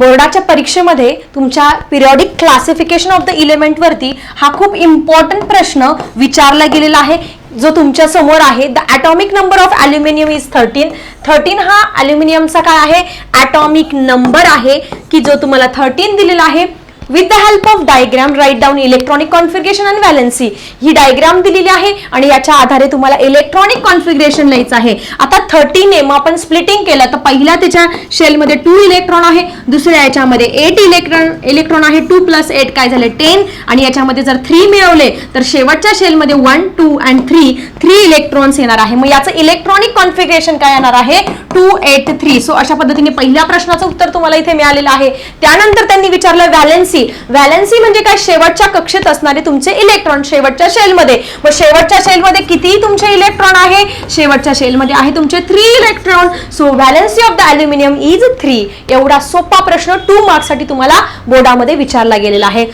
बोर्डाच्या परीक्षेमध्ये तुमच्या पिरियॉडिक क्लासिफिकेशन ऑफ द इलेमेंटवरती हा खूप इम्पॉर्टंट प्रश्न विचारला गेलेला आहे. जो तुमच्यासमोर आहे the atomic number of aluminium is thirteen thirteen हा ॲल्युमिनियमचा काय आहे? ॲटॉमिक नंबर आहे की जो तुम्हाला थर्टीन दिलेला आहे. With the help of diagram write down electronic configuration and valency he diagram दिलेली आहे आणि याच्या आधारे तुम्हाला इलेक्ट्रॉनिक कॉन्फिगरेशन लिहायचं आहे. आता थर्टीन एम आपण स्प्लिटिंग केलं तर पहिल्या त्याच्या शेलमध्ये टू इलेक्ट्रॉन आहे दुसऱ्या याच्यामध्ये एट इलेक्ट्रॉन इलेक्ट्रॉन आहे टू प्लस एट काय झाले? टेन आणि याच्यामध्ये जर थ्री मिळवले तर शेवटच्या शेलमध्ये one two and three three electrons येणार आहे. मग याचं इलेक्ट्रॉनिक कॉन्फिगरेशन काय येणार आहे? टू एट थ्री सो अशा पद्धतीने पहिल्या प्रश्नाचं उत्तर तुम्हाला इथे मिळालेलं आहे. त्यानंतर त्यांनी विचारलं व्हॅलेन्सी व्हॅलेन्सी म्हणजे काय? शेवटच्या कक्षेत असणारे तुमचे इलेक्ट्रॉन शेवटच्या शेलमध्ये मग शेवटच्या शेलमध्ये किती तुमचे इलेक्ट्रॉन आहे शेवटच्या शेलमध्ये आहे तुमचे three electron so valency of the aluminium is three एवढा सोपा प्रश्न टू मार्क्ससाठी तुम्हाला बोर्डामध्ये विचारला गेलेला आहे.